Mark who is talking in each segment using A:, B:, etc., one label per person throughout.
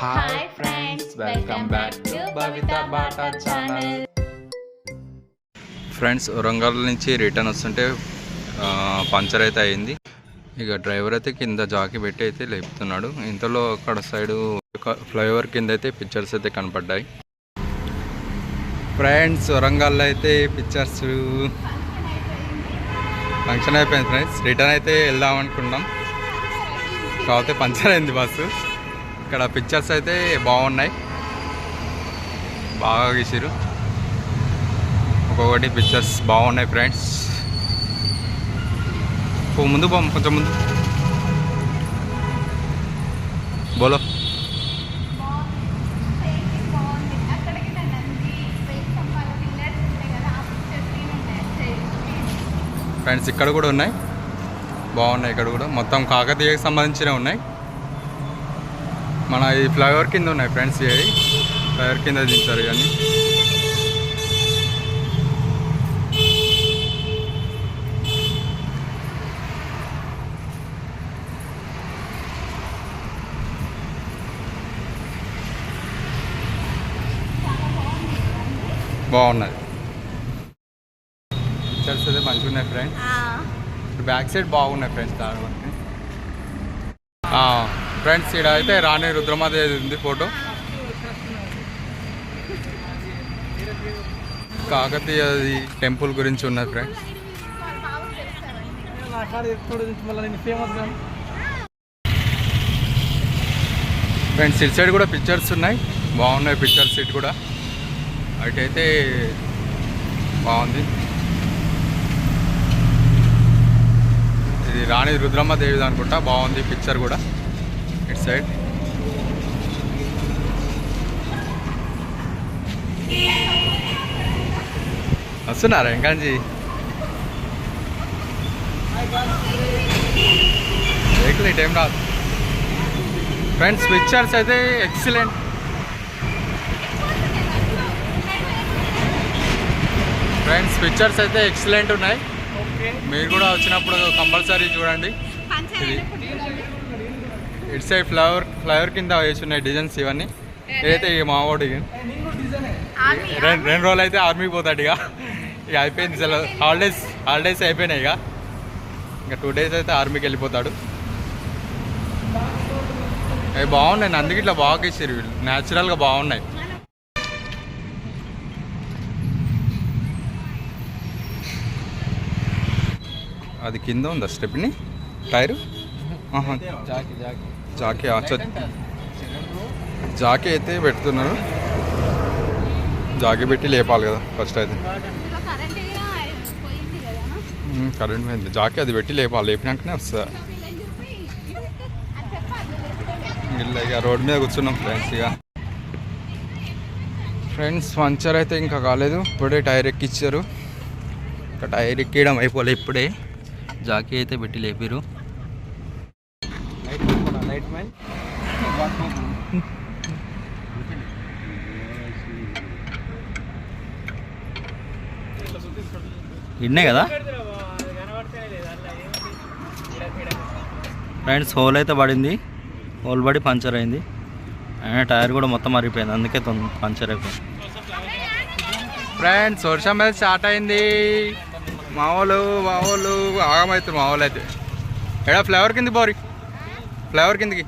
A: Hi friends welcome back to Bhavitha Bata channel
B: friends Warangal నుంచి return వస్తుంటే puncture అయితే అయింది. ఇక డ్రైవర్ అయితే కింద జాకి పెట్టి అయితే లేపుతున్నాడు. ఇంతలో అక్కడ సైడు ఫ్లైఓవర్ కింద అయితే పిక్చర్స్ అయితే కనపడ్డాయి. ఫ్రెండ్స్ వరంగల్లో అయితే పిక్చర్స్ ఫంక్షన్ అయిపోయింది ఫ్రెండ్స్ రిటర్న్ అయితే వెళ్దాం అనుకున్నాం. కాకపోతే పంచర్ అయింది బస్సు. ఇక్కడ పిక్చర్స్ అయితే బాగున్నాయి. బాగా గీసారు ఒక్కొక్కటి పిక్చర్స్ బాగున్నాయి ఫ్రెండ్స్ ముందు బొమ్మ కొంచెం ముందు. బోలో. ఫ్రెండ్స్ ఇక్కడ కూడా ఉన్నాయి. బాగున్నాయి ఇక్కడ కూడా. మొత్తం కాకతీయకు సంబంధించినవి ఉన్నాయి. మన ఈ ఫ్లైఓవర్ కింద ఉన్నాయి ఫ్రెండ్స్ ఇవి ఫ్లైఓవర్ కింద దించారు ఇవన్నీ బాగున్నది. పిక్చర్స్ అయితే మంచిగా ఉన్నాయి ఫ్రెండ్స్ బ్యాక్ సైడ్ బాగున్నాయి ఫ్రెండ్స్ దాని ఫ్రెండ్స్ ఇక్కడ అయితే రాణి రుద్రమాదేవి ఉంది ఫోటో. కాకతీయ టెంపుల్ గురించి ఉన్నది ఫ్రెండ్స్. ఫ్రెండ్స్ ఇటు సైడ్ కూడా పిక్చర్స్ ఉన్నాయి. బాగున్నాయి పిక్చర్స్ ఇటు కూడా. అటైతే బాగుంది. ఇది రాణి రుద్రమ్మ దేవిది అనుకుంటా బాగుంది పిక్చర్ కూడా. ఇటు సైడ్. వస్తున్నారా ఇంకాంచి వెహికల్ ఈ టైం రాదు. ఫ్రెండ్స్ పిక్చర్స్ అయితే ఎక్సలెంట్ ఫ్రెండ్స్ పిక్చర్స్ అయితే ఎక్సలెంట్ ఉన్నాయి. మీరు కూడా వచ్చినప్పుడు కంపల్సరీ చూడండి. ఇటు సైడ్ ఫ్లవర్ ఫ్లవర్ కింద వేసి ఉన్నాయి డిజైన్స్ ఇవన్నీ. ఏదైతే ఇక మావాడు రెండు రోజులు అయితే ఆర్మీకి పోతాడు ఇక. ఇక అయిపోయింది అసలు హాలిడేస్ హాలిడేస్ అయిపోయినాయి ఇక. ఇంకా టూ డేస్ అయితే ఆర్మీకి వెళ్ళిపోతాడు. అవి బాగున్నాయి అందుకే ఇట్లా బాగా ఇచ్చారు వీళ్ళు. న్యాచురల్గా బాగున్నాయి. అది కింద ఉందా స్టెప్ని? టైరు? Jack jack. అచ్చా. జాకీ అయితే పెడుతున్నారు. జాకీ పెట్టి లేపాలి కదా ఫస్ట్ అయితే. కరెంట్ పోయింది జాకీ అది పెట్టి లేపాలి లేపినాకనే వస్తుంది ఇక రోడ్ మీద కూర్చున్నాం ఫ్రెండ్స్ ఇక. ఫ్రెండ్స్ పంచర్ అయితే ఇంకా కాలేదు. ఇప్పుడే టైర్ ఎక్కిచ్చారు. ఇంకా టైర్ ఎక్కియడం అయిపోలే ఇప్పుడే. జాకీ అయితే పెట్టి లేపారు ఇన్నే కదా? ఫ్రెండ్స్ హోల్ అయితే పడింది. హోల్ పడి పంచర్ అయింది. అయినా టైర్ కూడా మొత్తం మరిగిపోయింది అందుకే తొంద పంచర్ అయిపోయింది. ఫ్రెండ్స్ వర్షం మీద స్టార్ట్ అయింది. మా వాళ్ళు మా వాళ్ళు ఆగమవుతారు మా వాళ్ళు అయితే. ఎడా ఫ్లేవర్ కింద పోరి. ఫ్లేవర్ కిందకి.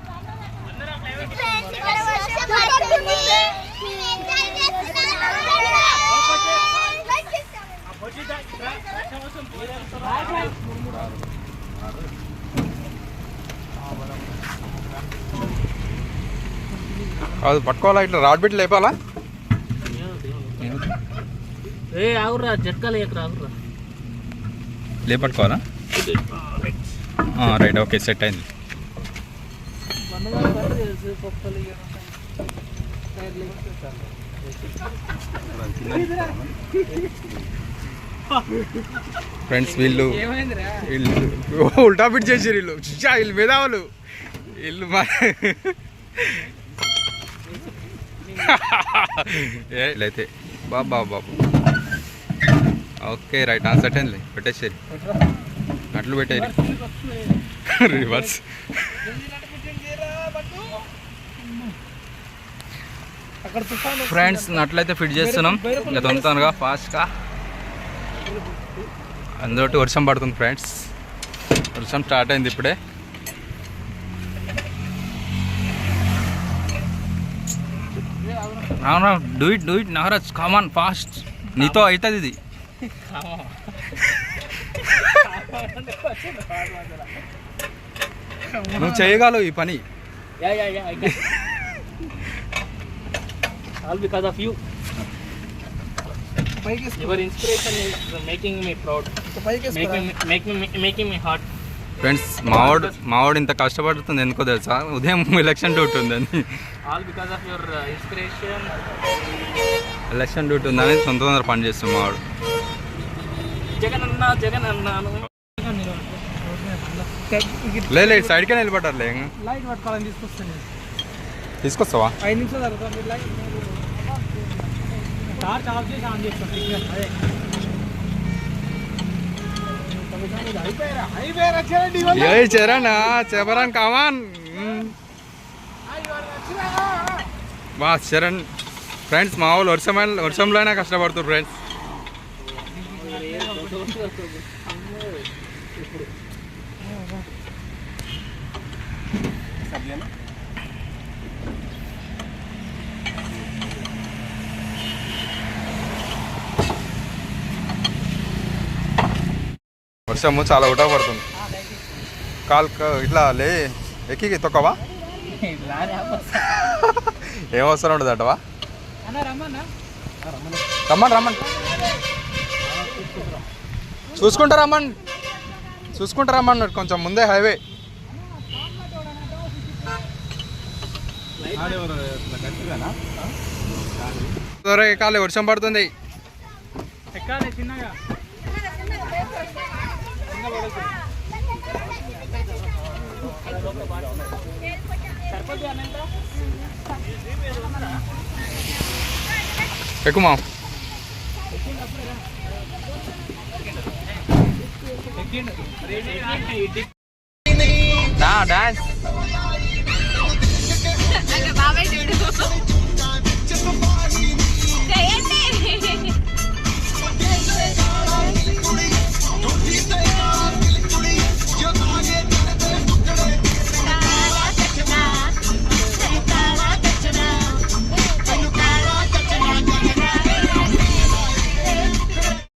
B: అది పట్టుకోవాలా? ఇట్లా రాడ్ పెట్టి లేపాలా?
C: ఏ ఆగురా జట్కాలు ఎక్కడ ఆగురా
B: లేపట్టుకోవాలా? రైట్ ఓకే సెట్ అయింది. ఫ్రెండ్స్ వీళ్ళు వీళ్ళు ఉల్టా పిట్ చేసారు వీళ్ళు. ఛా, వీళ్ళు మేధావులు. వీళ్ళు మా ఏ అయితే. బాబు బాబు బాబు ఓకే రైట్. ఆ సెట్ అయింది పెట్టేసేది అట్లు పెట్టేది రివర్స్ ఫ్రెండ్స్ నట్లయితే ఫిట్ చేస్తున్నాం. ఇంకా తొందరగా ఫాస్ట్గా అందులోటి వర్షం పడుతుంది ఫ్రెండ్స్. వర్షం స్టార్ట్ అయింది ఇప్పుడే. అవునా do it do it Nagaraj come on fast నీతో అవుతుంది ఇది. నువ్వు చేయగలవు ఈ పని.
C: Yeah, yeah, yeah. I can. All because of you. Your inspiration is making me proud. Making me, making me, making me hot.
B: Friends మావాడు మావాడు ఇంత కష్టపడుతుంది ఎందుకో తెలుసా ఉదయం ఎలక్షన్ డ్యూటీ ఉందని
C: All because of your uh, inspiration.
B: Election duty ఉందని సొంత తొందర పని చేస్తుంది మావాడు
C: జగనన్న జగనన్న
B: లే లే సైడ్కే నిలబడ్డారులే.
D: లైట్ పట్టుకోవాలని తీసుకొస్తాను.
B: తీసుకొస్తావా?
D: ఐదు నిమిషాలు జరుగుతుంది మీరు లైట్ టార్చ్ ఆఫ్ చేసి ఆన్ చేస్తాం. సిగ్నల్ అదే. అయిపోయారా అయిపోయారా చేయండి
B: ఏ చరణ్ చెప్పరాన్ కావాన్ బా చరణ్ ఫ్రెండ్స్ మా వాళ్ళు వర్షమైన వర్షంలో అయినా కష్టపడుతున్నారు ఫ్రెండ్స్ వర్షము చాలా ఉటా పడుతుంది. కాల్ ఇట్లా లే ఎక్కి తొక్కవా? ఏం అవసరం ఉండదు అటవా
D: రమ్మన్ రమ్మన్నా
B: రమ్మని రమ్మని. చూసుకుంటా రమ్మని. చూసుకుంటా రమ్మన్నాడు కొంచెం ముందే హైవే. త్వరగా వర్షం పడుతుంది. ఎక్కుమా డాన్స్.
E: బాబాయ్ చూడు.